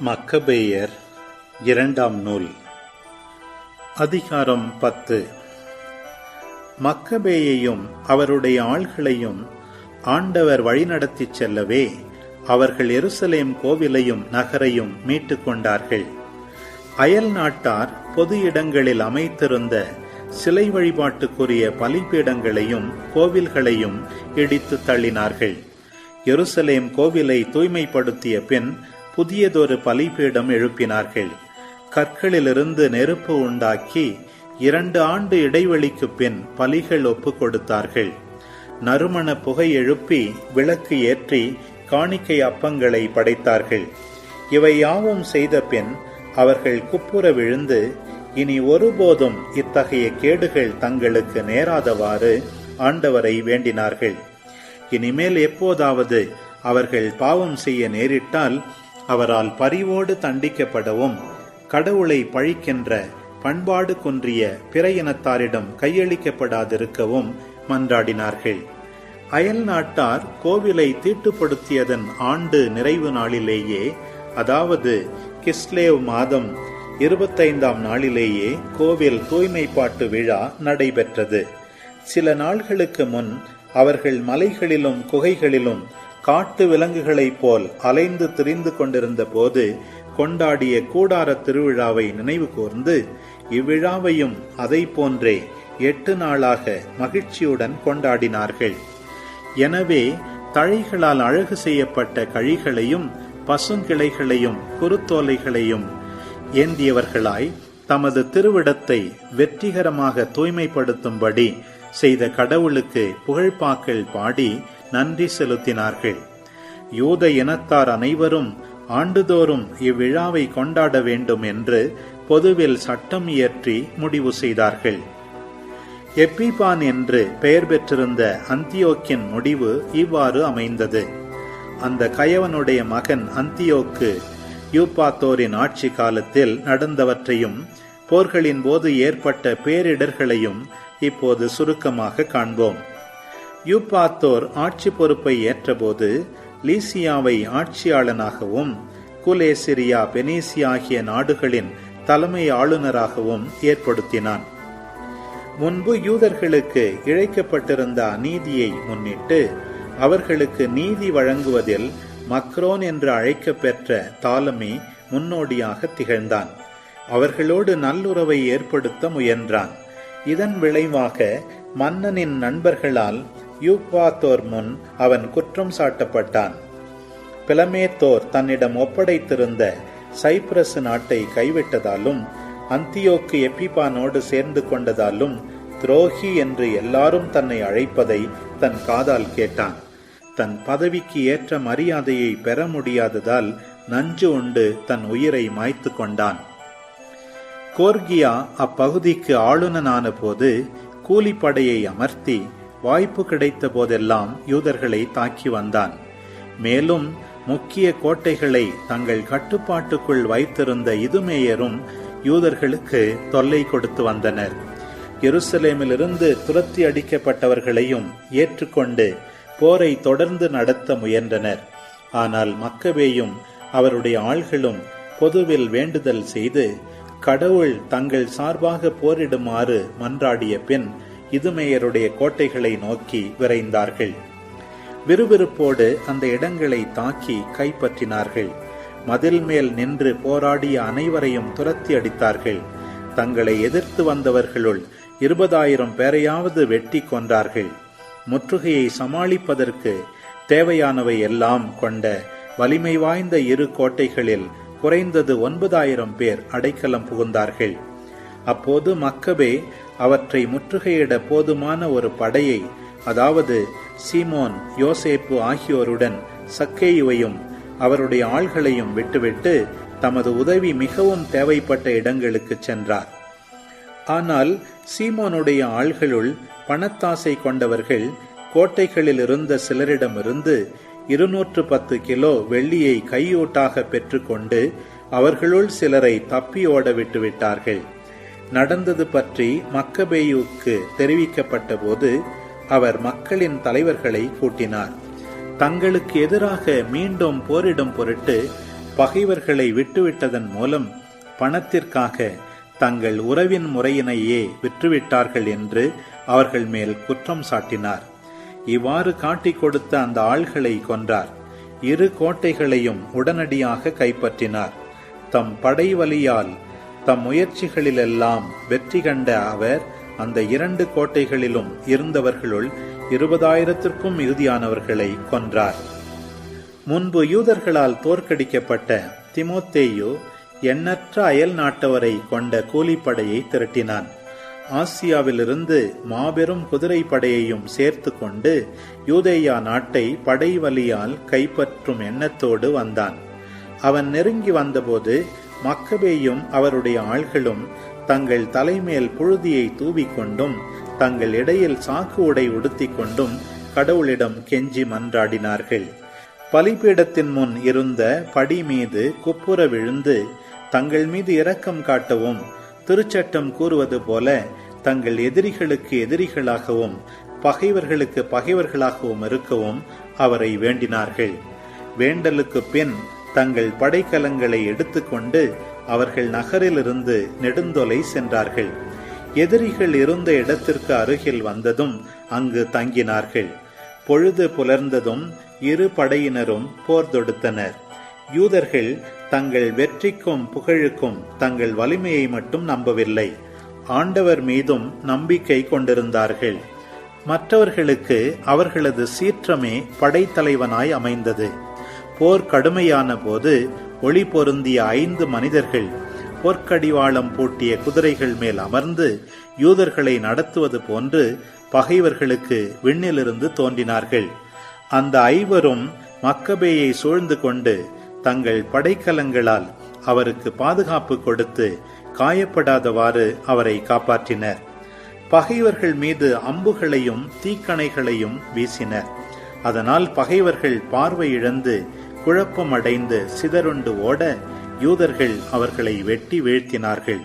மக்கபேயர் இரண்டாம் நூல். அதிகாரம் பத்து. மக்கபேயையும் அவருடைய ஆள்களையும் ஆண்டவர் வழிநடத்தி செல்லவே அவர்கள் எருசலேம் கோவிலையும் நகரையும் மீட்டுக் கொண்டார்கள். அயல் நாட்டார் பொது இடங்களில் அமைத்திருந்த சிலை வழிபாட்டுக்குரிய பலிபீடங்களையும் கோவில்களையும் இடித்து தள்ளினார்கள். எருசலேம் கோவிலை தூய்மைப்படுத்திய பின் புதியதொரு பலிபீடம் எழுப்பினார்கள். கற்களிலிருந்து நெருப்பு உண்டாக்கி இரண்டு ஆண்டு இடைவெளிக்கு பின் பலிகள் ஒப்பு கொடுத்தார்கள். நறுமண புகை எழுப்பி விளக்கு ஏற்றி காணிக்கை அப்பங்களை படைத்தார்கள். இவை யாவும் செய்த பின் அவர்கள் குப்புற விழுந்து இனி ஒருபோதும் இத்தகைய கேடுகள் தங்களுக்கு நேராதவாறு ஆண்டவரை வேண்டினார்கள். இனிமேல் எப்போதாவது அவர்கள் பாவம் செய்ய நேரிட்டால் அவரால் பரிவோடு தண்டிக்கப்படவும் கடவுளை பழிக்கின்ற பண்பாடு குன்றிய பிற இனத்தாரிடம் கையளிக்கப்படாதிருக்கவும் மன்றாடினார்கள். அயல் நாட்டார் கோவிலை தீட்டுப்படுத்தியதன் ஆண்டு நிறைவு நாளிலேயே அதாவது கிஸ்லேவ் மாதம் இருபத்தைந்தாம் நாளிலேயே கோவில் தூய்மைப்பாட்டு விழா நடைபெற்றது. சில நாள்களுக்கு முன் அவர்கள் மலைகளிலும் குகைகளிலும் காட்டு விலங்குகளைப் போல் அலைந்து திரிந்து கொண்டிருந்த போது கொண்டாடிய கூடார திருவிழாவை நினைவு கூர்ந்து இவ்விழாவையும் அதை போன்றே எட்டு நாளாக மகிழ்ச்சியுடன் கொண்டாடினார்கள். எனவே தழைகளால் அழகு செய்யப்பட்ட கழிகளையும் பசுங்கிளைகளையும் குருத்தோலைகளையும் ஏந்தியவர்களாய் தமது திருவிடத்தை வெற்றிகரமாக தூய்மைப்படுத்தும்படி செய்த கடவுளுக்கு புகழ்பாக்கள் பாடி நன்றி செலுத்தினார்கள். யூத இனத்தார் அனைவரும் ஆண்டுதோறும் இவ்விழாவை கொண்டாட வேண்டும் என்று பொதுவில் சட்டம் இயற்றி முடிவு செய்தார்கள். எப்பிபான் என்று பெயர் பெற்றிருந்த அந்தியோக்கின் முடிவு இவ்வாறு அமைந்தது. அந்த கயவனுடைய மகன் அந்தியோக்கு யூப்பாத்தோரின் ஆட்சி காலத்தில் நடந்தவற்றையும் போர்களின் போது ஏற்பட்ட பேரிடர்களையும் இப்போது சுருக்கமாக காண்போம். யூபாத்தோர் ஆட்சி பொறுப்பை ஏற்றபோது லீசியாவை ஆட்சியாளனாகவும் குலேசிரியா பெனீசியா ஆகிய நாடுகளின் தலைமை ஆளுநராகவும் ஏற்படுத்தினான். முன்பு யூதர்களுக்கு இழைக்கப்பட்டிருந்த அநீதியை முன்னிட்டு அவர்களுக்கு நீதி வழங்குவதில் மக்ரோன் என்று அழைக்கப்பெற்ற தாலமி முன்னோடியாக திகழ்ந்தான். அவர்களோடு நல்லுறவை ஏற்படுத்த முயன்றான். இதன் விளைவாக மன்னனின் நண்பர்களால் யூப்பாத்தோர் முன் அவன் குற்றம் சாட்டப்பட்டான். பிளமேத்தோர் தன்னிடம் ஒப்படைத்திருந்த சைப்ரஸ் நாட்டை கைவிட்டதாலும் அந்தியோக்கு எப்பிபானோடு சேர்ந்து கொண்டதாலும் துரோகி என்று எல்லாரும் தன்னை அழைப்பதை தன் காதால் கேட்டான். தன் பதவிக்கு ஏற்ற மரியாதையை பெற முடியாததால் நஞ்சு உண்டு தன் உயிரை மாய்த்து கொண்டான். கோர்கியா அப்பகுதிக்கு ஆளுநனான போது கூலிப்படையை அமர்த்தி வாய்ப்பு கிடைத்த போதெல்லாம் யூதர்களை தாக்கி வந்தான். மேலும் முக்கிய கோட்டைகளை தங்கள் கட்டுப்பாட்டுக்குள் வைத்திருந்த இதுமேயரும் யூதர்களுக்கு தொல்லை கொடுத்து வந்தனர். எருசலேமிலிருந்து துரத்தி அடிக்கப்பட்டவர்களையும் ஏற்றுக்கொண்டு போரை தொடர்ந்து நடத்த முயன்றனர். ஆனால் மக்கவேயும் அவருடைய ஆள்களும் பொதுவில் வேண்டுதல் செய்து கடவுள் தங்கள் சார்பாக போரிடுமாறு மன்றாடிய பின் இதுமேயருடைய கோட்டைகளை நோக்கி விரைந்தார்கள். விறுவிறுப்போடு அந்த இடங்களை தாக்கி கைப்பற்றினார்கள். மதில் மேல் நின்று போராடிய அனைவரையும் துரத்தி அடித்தார்கள். தங்களை எதிர்த்து வந்தவர்களுள் இருபதாயிரம் பேரையாவது வெட்டி கொன்றார்கள். முற்றுகையை சமாளிப்பதற்கு தேவையானவை எல்லாம் கொண்ட வலிமை வாய்ந்த இரு கோட்டைகளில் குறைந்தது ஒன்பதாயிரம் பேர் அடைக்கலம் புகுந்தார்கள். அப்போது மக்கபே அவற்றை முற்றுகையிட போதுமான ஒரு படையை அதாவது சீமோன் யோசேப்பு ஆகியோருடன் சக்கேயுவையும் அவருடைய ஆள்களையும் விட்டுவிட்டு தமது உதவி மிகவும் தேவைப்பட்ட இடங்களுக்கு சென்றார். ஆனால் சீமோனுடைய ஆள்களுள் பணத்தாசை கொண்டவர்கள் கோட்டைகளில் இருந்த சிலரிடமிருந்து இருநூற்று பத்து கிலோ வெள்ளியை கையூட்டாக பெற்றுக்கொண்டு அவர்களுள் சிலரை தப்பியோட விட்டுவிட்டார்கள். நடந்தது பற்றி மக்கபேயுக்கு தெரிவிக்கப்பட்ட போது அவர் மக்களின் தலைவர்களை கூட்டினார். தங்களுக்கு எதிராக மீண்டும் போரிடும் பொருட்டு பகைவர்களை விட்டுவிட்டதன் மூலம் பணத்திற்காக தங்கள் உறவின் முறையினையே விற்றுவிட்டார்கள் என்று அவர்கள் மேல் குற்றம் சாட்டினார். இவ்வாறு காட்டிக் கொடுத்த அந்த ஆள்களை கொன்றார். இரு கோட்டைகளையும் உடனடியாக கைப்பற்றினார். தம் படை வலியால் தம் முயற்சிகளிலெல்லாம் வெற்றி கண்ட அவர் அந்த இரண்டு கோட்டைகளிலும் இருந்தவர்களுள் இருபதாயிரத்திற்கும் மிகுதியானவர்களை கொன்றார். முன்பு யூதர்களால் தோற்கடிக்கப்பட்ட திமோத்தேயு எண்ணற்ற அயல் நாட்டவரை கொண்ட கூலிப்படையை திரட்டினான். ஆசியாவிலிருந்து மாபெரும் குதிரை படையையும் சேர்த்து கொண்டு யூதேயா நாட்டை படை வழியால் கைப்பற்றும் எண்ணத்தோடு வந்தான். அவன் நெருங்கி வந்தபோது மக்கபேயும் அவருடைய ஆள்களும் தங்கள் தலைமேல் புழுதியை தூவிக்கொண்டும் தங்கள் இடையில் சாக்கு உடை உடுத்திக் கொண்டும் கடவுளிடம் கெஞ்சி மன்றாடினார்கள். பலிபீடத்தின் முன் இருந்த படி மீது குப்புற விழுந்து தங்கள் மீது இரக்கம் காட்டவும் திருச்சட்டம் கூறுவது போல தங்கள் எதிரிகளுக்கு எதிரிகளாகவும் பகைவர்களுக்கு பகைவர்களாகவும் இருக்கவும் அவரை வேண்டினார்கள். வேண்டலுக்கு பின் தங்கள் படைக்கலங்களை எடுத்துக்கொண்டு அவர்கள் நகரிலிருந்து நெடுந்தொலை சென்றார்கள். எதிரிகள் இருந்த இடத்திற்கு அருகில் வந்ததும் அங்கு தங்கினார்கள். பொழுது புலர்ந்ததும் இரு படையினரும் போர் தொடுத்தனர். யூதர்கள் தங்கள் வெற்றிக்கும் புகழுக்கும் தங்கள் வலிமையை மட்டும் நம்பவில்லை. ஆண்டவர் மீதும் நம்பிக்கை கொண்டிருந்தார்கள். மற்றவர்களுக்கு அவர்களது சீற்றமே படைத்தலைவனாய் அமைந்தது. போர் கடுமையான போது ஒளி பொருந்திய ஐந்து மனிதர்கள் போர்க்கடிவாளம் பூட்டிய குதிரைகள் மேல் அமர்ந்து யூதர்களை நடத்துவது போன்று பகைவர்களுக்கு விண்ணிலிருந்து தோன்றினார்கள். அந்த ஐவரும் மக்கபேயை சூழ்ந்து கொண்டு தங்கள் படைக்கலங்களால் அவருக்கு பாதுகாப்பு கொடுத்து காயப்படாதவாறு அவரை காப்பாற்றினர். பகைவர்கள் மீது அம்புகளையும் தீக்கணைகளையும் வீசினர். அதனால் பகைவர்கள் பார்வை இழந்து குழப்பமடைந்து சிதறுண்டு ஓட யூதர்கள் அவர்களை வெட்டி வீழ்த்தினார்கள்.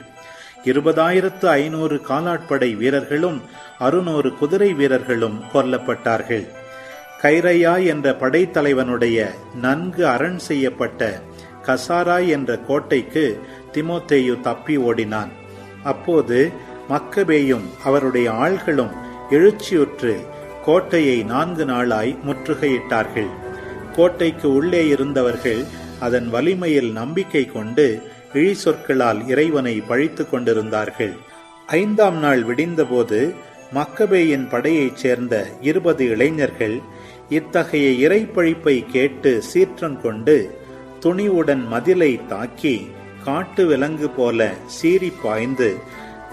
இருபதாயிரத்து ஐநூறு காலாட்படை வீரர்களும் அறுநூறு குதிரை வீரர்களும் கொல்லப்பட்டார்கள். கைரையா என்ற படைத்தலைவனுடைய நன்கு அரண் செய்யப்பட்ட கசாரா என்ற கோட்டைக்கு திமோத்தேயு தப்பி ஓடினான். அப்போது மக்கபேயும் அவருடைய ஆள்களும் எழுச்சியுற்று கோட்டையை நான்கு நாளாய் முற்றுகையிட்டார்கள். கோட்டைக்கு உள்ளே இருந்தவர்கள் அதன் வலிமையில் நம்பிக்கை கொண்டு இழி சொற்களால் இறைவனை பழித்து கொண்டிருந்தார்கள். ஐந்தாம் நாள் விடிந்தபோது மக்கபேயின் படையைச் சேர்ந்த இருபது இளைஞர்கள் இத்தகைய இறைப்பழிப்பை கேட்டு சீற்றம் கொண்டு துணிவுடன் மதிலை தாக்கி காட்டு விலங்கு போல சீறி பாய்ந்து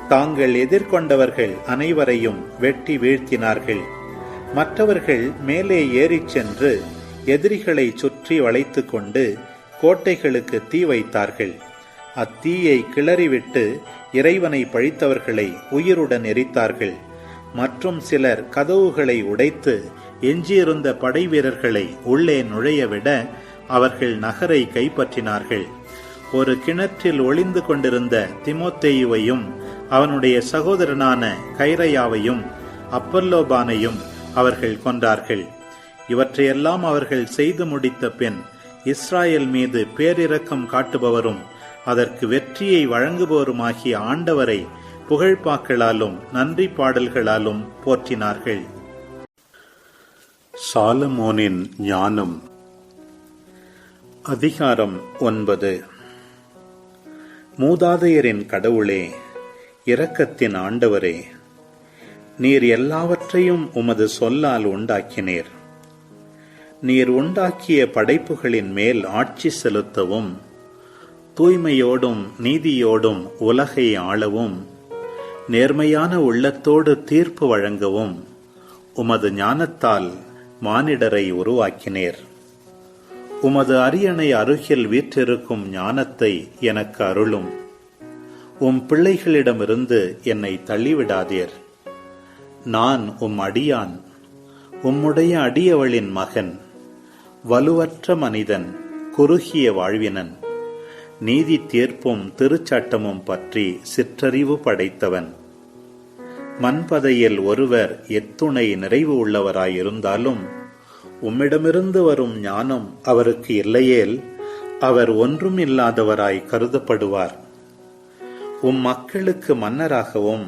தாங்கள் எதிர்கொண்டவர்கள் அனைவரையும் வெட்டி வீழ்த்தினார்கள். மற்றவர்கள் மேலே ஏறிச் சென்று எதிரிகளை சுற்றி வளைத்து கொண்டு கோட்டைகளுக்கு தீ வைத்தார்கள். அத்தீயை கிளறிவிட்டு இறைவனை பழித்தவர்களை உயிருடன் எரித்தார்கள். மற்றும் சிலர் கதவுகளை உடைத்து எஞ்சியிருந்த படை வீரர்களை உள்ளே நுழையவிட அவர்கள் நகரை கைப்பற்றினார்கள். ஒரு கிணற்றில் ஒளிந்து கொண்டிருந்த திமோத்தேயுவையும் அவனுடைய சகோதரனான கைரையாவையும் அப்பல்லோபானையும் அவர்கள் கொன்றார்கள். இவற்றையெல்லாம் அவர்கள் செய்து முடித்த பின் இஸ்ராயல் மீது பேரிரக்கம் காட்டுபவரும் அதற்கு வெற்றியை வழங்குபவருமாகிய ஆண்டவரை புகழ்பாக்களாலும் நன்றி பாடல்களாலும் போற்றினார்கள். சாலமோனின் ஞானம். அதிகாரம் ஒன்பது. மூதாதையரின் கடவுளே இரக்கத்தின் ஆண்டவரே நீர் எல்லாவற்றையும் உமது சொல்லால் உண்டாக்கினீர். நீர் உண்டாக்கிய படைப்புகளின் மேல் ஆட்சி செலுத்தவும் தூய்மையோடும் நீதியோடும் உலகை ஆளவும் நேர்மையான உள்ளத்தோடு தீர்ப்பு வழங்கவும் உமது ஞானத்தால் மானிடரை உருவாக்கினேர். உமது அரியணை அருகில் வீற்றிருக்கும் ஞானத்தை எனக்கு அருளும். உம் பிள்ளைகளிடமிருந்து என்னை தள்ளிவிடாதீர். நான் உம் அடியான் உம்முடைய அடியவளின் மகன். வலுவற்ற மனிதன் குறுகிய வாழ்வினன். நீதி தீர்ப்பும் திருச்சட்டமும் பற்றி சிற்றறிவு படைத்தவன். மண்பதையில் ஒருவர் எத்துணை நிறைவு உள்ளவராயிருந்தாலும் உம்மிடமிருந்து வரும் ஞானம் அவருக்கு இல்லையேல் அவர் ஒன்றும் இல்லாதவராய் கருதப்படுவார். உம் மக்களுக்கு மன்னராகவும்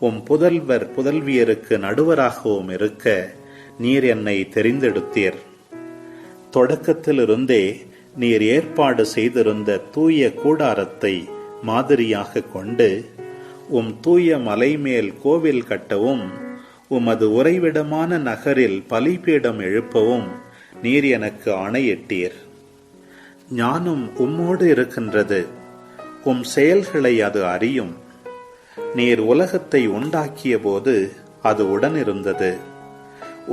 உம் புதல்வர் புதல்வியருக்கு நடுவராகவும் இருக்க நீர் என்னை தெரிந்தெடுத்தீர். தொடக்கத்திலிருந்தே நீர் ஏற்பாடு செய்திருந்த தூய கூடாரத்தை மாதிரியாக கொண்டு உம் தூய மலைமேல் கோவில் கட்டவும் உமது உறைவிடமான நகரில் பலிபீடம் எழுப்பவும் நீர் எனக்கு ஆணையிட்டீர். ஞானம் உம்மோடு இருக்கின்றது உம் செயல்களை அது அறியும். நீர் உலகத்தை உண்டாக்கிய போது அது உடனிருந்தது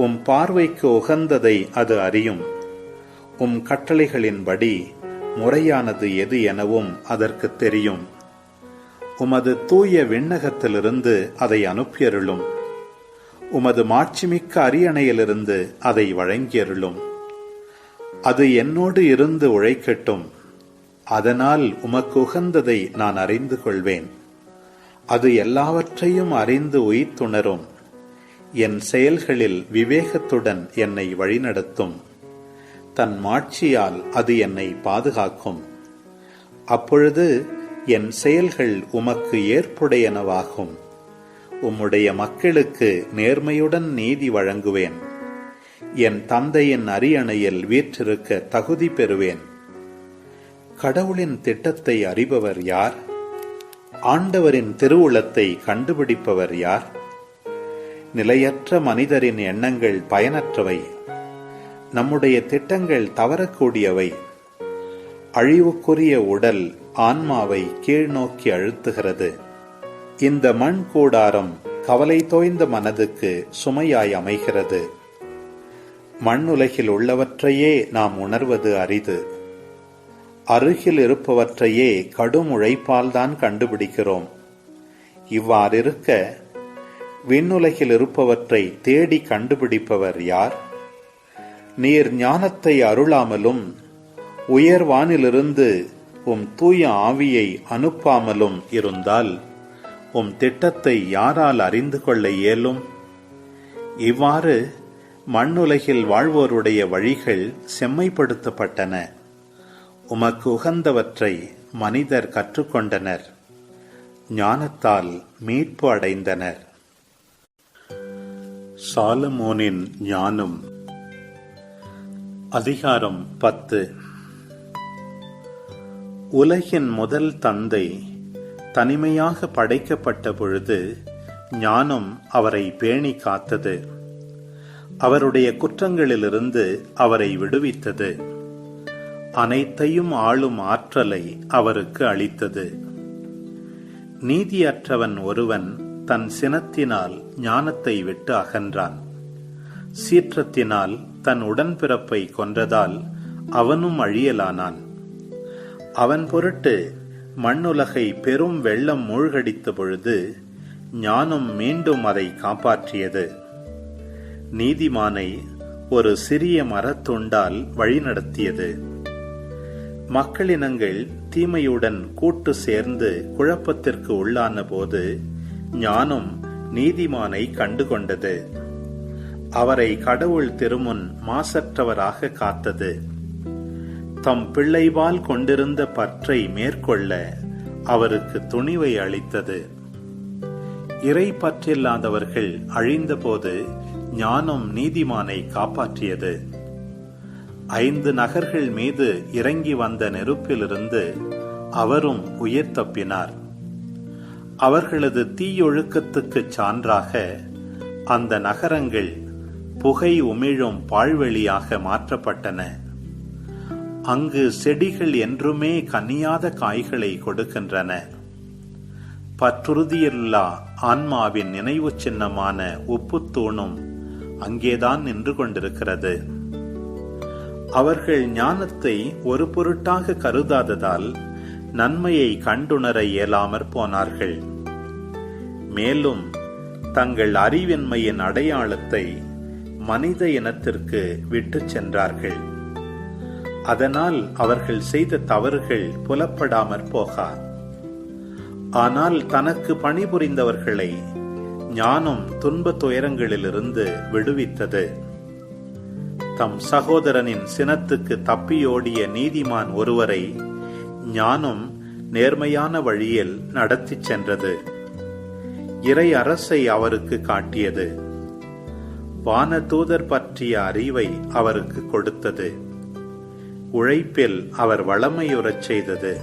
உம் பார்வைக்கு உகந்ததை அது அறியும். உம் கட்டளைகளின்படி முறையானது எது எனவும் அதற்கு தெரியும். உமது தூய விண்ணகத்திலிருந்து அதை அனுப்பியருளும். உமது மாட்சிமிக்க அரியணையிலிருந்து அதை வழங்கியருளும். அது என்னோடு இருந்து உழைக்கட்டும். அதனால் உமக்கு உகந்ததை நான் அறிந்து கொள்வேன். அது எல்லாவற்றையும் அறிந்து உயிர்த்துணரும். என் செயல்களில் விவேகத்துடன் என்னை வழிநடத்தும். தன் மாட்சியால் அது என்னை பாதுகாக்கும். அப்பொழுது என் செயல்கள் உமக்கு ஏற்புடையனவாகும். உம்முடைய மக்களுக்கு நேர்மையுடன் நீதி வழங்குவேன். என் தந்தையின் அரியணையில் வீற்றிருக்க தகுதி பெறுவேன். கடவுளின் திட்டத்தை அறிபவர் யார்? ஆண்டவரின் திருவுளத்தை கண்டுபிடிப்பவர் யார்? நிலையற்ற மனிதரின் எண்ணங்கள் பயனற்றவை. நம்முடைய திட்டங்கள் தவறக்கூடியவை. அழிவுக்குரிய உடல் ஆன்மாவை கீழ்நோக்கி அழுத்துகிறது. இந்த மண் கூடாரம் கவலை தோய்ந்த மனதுக்கு சுமையாய் அமைகிறது. மண்ணுலகில் உள்ளவற்றையே நாம் உணர்வது அரிது. அருகில் இருப்பவற்றையே கடும் உழைப்பால்தான் கண்டுபிடிக்கிறோம். இவ்வாறிருக்க விண்ணுலகில் இருப்பவற்றை தேடி கண்டுபிடிப்பவர் யார்? நீர் ஞானத்தை அருளாமலும் உயர்வானிலிருந்து உம் தூய ஆவியை அனுப்பாமலும் இருந்தால் உம் திட்டத்தை யாரால் அறிந்து கொள்ள இயலும்? இவ்வாறு மண்ணுலகில் வாழ்வோருடைய வழிகள் செம்மைப்படுத்தப்பட்டன. உமக்கு உகந்தவற்றை மனிதர் கற்றுக்கொண்டனர். ஞானத்தால் மீட்பு அடைந்தனர். சாலமோனின் ஞானம். அதிகாரம் பத்து. உலகின் முதல் தந்தை தனிமையாக படைக்கப்பட்ட பொழுது ஞானம் அவரை பேணி காத்தது. அவருடைய குற்றங்களிலிருந்து அவரை விடுவித்தது. அனைத்தையும் ஆளும் ஆற்றலை அவருக்கு அளித்தது. நீதியற்றவன் ஒருவன் தன் சினத்தினால் ஞானத்தை விட்டு அகன்றான். சீற்றத்தினால் தன் உடன்பிறப்பை கொன்றதால் அவனும் அழியலானான். அவன் பொருட்டு மண்ணுலகை பெரும் வெள்ளம் மூழ்கடித்த பொழுது ஞானம் மீண்டும் அதை காப்பாற்றியது. நீதிமானை ஒரு சிறிய மரத்துண்டால் வழிநடத்தியது. மக்களினங்கள் தீமையுடன் கூட்டு சேர்ந்து குழப்பத்திற்கு உள்ளான போது ஞானம் நீதிமானை கண்டுகொண்டது. அவரை கடவுள் திருமுன் மாசற்றவராக காத்தது. தம் பிள்ளைவால் கொண்டிருந்த பற்றை மேற்கொள்ள அவருக்கு துணிவை அளித்தது. இறை பற்றில்லாதவர்கள் அழிந்தபோது ஞானம் நீதிமானை காப்பாற்றியது. ஐந்து நகர்கள் மீது இறங்கி வந்த நெருப்பிலிருந்து அவரும் உயிர் தப்பினார். அவர்களது தீயொழுக்கத்துக்குச் சான்றாக அந்த நகரங்கள் புகை உமிழும் பாழ்வெளியாக மாற்றப்பட்டன. அங்கு செடிகள் என்றுமே கனியாத காய்களை கொடுக்கின்றன. பற்றுறுதியில்லா ஆன்மாவின் நினைவு சின்னமான உப்புத்தூணும் அங்கேதான் நின்று கொண்டிருக்கிறது. அவர்கள் ஞானத்தை ஒரு பொருட்டாக கருதாததால் நன்மையை கண்டுணர இயலாமற் போனார்கள். மேலும் தங்கள் அறிவின்மையின் அடையாளத்தை மனித இனத்திற்கு விட்டுச் சென்றார்கள். அதனால் அவர்கள் செய்த தவறுகள் புலப்படாமற் போகா ஆனால் தனக்கு பணிபுரிந்தவர்களை ஞானம் துன்ப துயரங்களிலிருந்து விடுவித்தது. தம் சகோதரனின் சினத்துக்கு தப்பியோடிய நீதிமான் ஒருவரை ஞானம் நேர்மையான வழியில் நடத்திச் சென்றது. இறை அரசை அவருக்கு காட்டியது. வானதூதர் பற்றிய அறிவை அவருக்கு கொடுத்தது. உழைப்பில் அவர் வளமையுறச் செய்தது.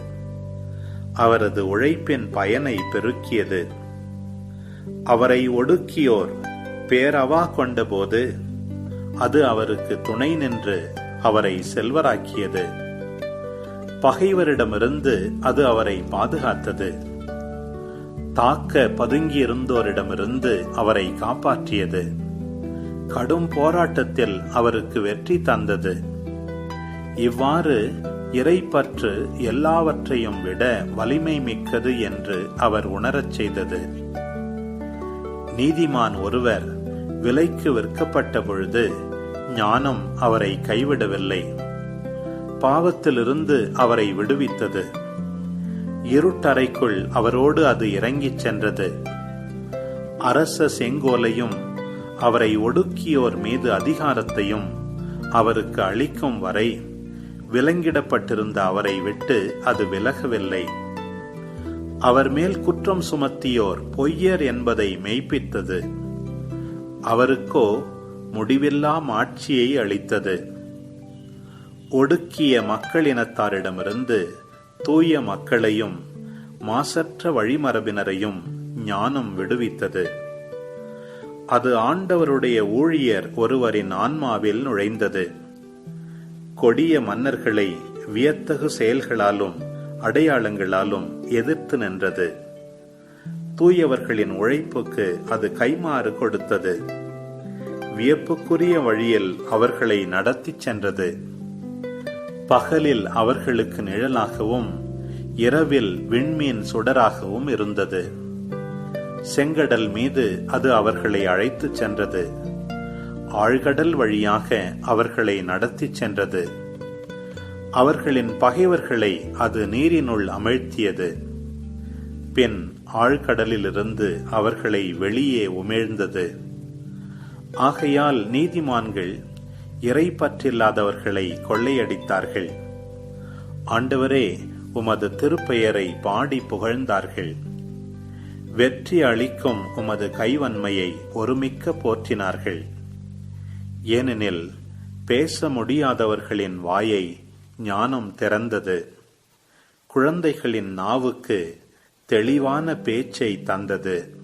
அவரது உழைப்பின் பயனை பெருக்கியது. அவரை ஒடுக்கியோர் பேரவா கொண்டபோது அது அவருக்கு துணை நின்று அவரை செல்வராக்கியது. பகைவரிடமிருந்து அது அவரை பாதுகாத்தது. தாக்க பதுங்கியிருந்தோரிடமிருந்து அவரை காப்பாற்றியது. கடும் போராட்டத்தில் அவருக்கு வெற்றி தந்தது. இவ்வாறு இறைப்பற்று எல்லாவற்றையும் விட வலிமை மிக்கது என்று அவர் உணரச் செய்தது. நீதிமான் ஒருவர் விலைக்கு விற்கப்பட்ட பொழுது ஞானம் அவரை கைவிடவில்லை. பாவத்திலிருந்து அவரை விடுவித்தது. இருட்டறைக்குள் அவரோடு அது இறங்கிச் சென்றது. அரச செங்கோலையும் அவரை ஒடுக்கியோர் மீது அதிகாரத்தையும் அவருக்கு அளிக்கும் வரை விலங்கிடப்பட்டிருந்த அவரை விட்டு அது விலகவில்லை. அவர் மேல் குற்றம் சுமத்தியோர் பொய்யர் என்பதை மெய்ப்பித்தது. அவருக்கோ முடிவில்லா ஆட்சியை அளித்தது. ஒடுக்கிய மக்களினத்தாரிடமிருந்து தூய மக்களையும் மாசற்ற வழிமரபினரையும் ஞானம் விடுவித்தது. அது ஆண்டவருடைய ஊழியர் ஒருவரின் ஆன்மாவில் நுழைந்தது. கொடிய மன்னர்களை வியத்தகு செயல்களாலும் அடையாளங்களாலும் எதிர்த்து நின்றது. தூயவர்களின் உழைப்புக்கு அது கைமாறு கொடுத்தது. வியப்புக்குரிய வழியில் அவர்களை நடத்திச் சென்றது. பகலில் அவர்களுக்கு நிழலாகவும் இரவில் விண்மீன் சுடராகவும் இருந்தது. செங்கடல் மீது அது அவர்களை அழைத்துச் சென்றது. ஆழ்கடல் வழியாக அவர்களை நடத்திச் சென்றது. அவர்களின் பகைவர்களை அது நீரினுள் அமிழ்த்தியது. பின் ஆழ்கடலிலிருந்து அவர்களை வெளியே உமிழ்ந்தது. ஆகையால் நீதிமான்கள் இறைப்பற்றில்லாதவர்களை கொள்ளையடித்தார்கள். ஆண்டவரே உமது திருப்பெயரை பாடி புகழ்ந்தார்கள். வெற்றி அளிக்கும் உமது கைவன்மையை ஒருமிக்க போற்றினார்கள். ஏனெனில் பேச முடியாதவர்களின் வாயை ஞானம் திறந்தது. குழந்தைகளின் நாவுக்கு தெளிவான பேச்சை தந்தது.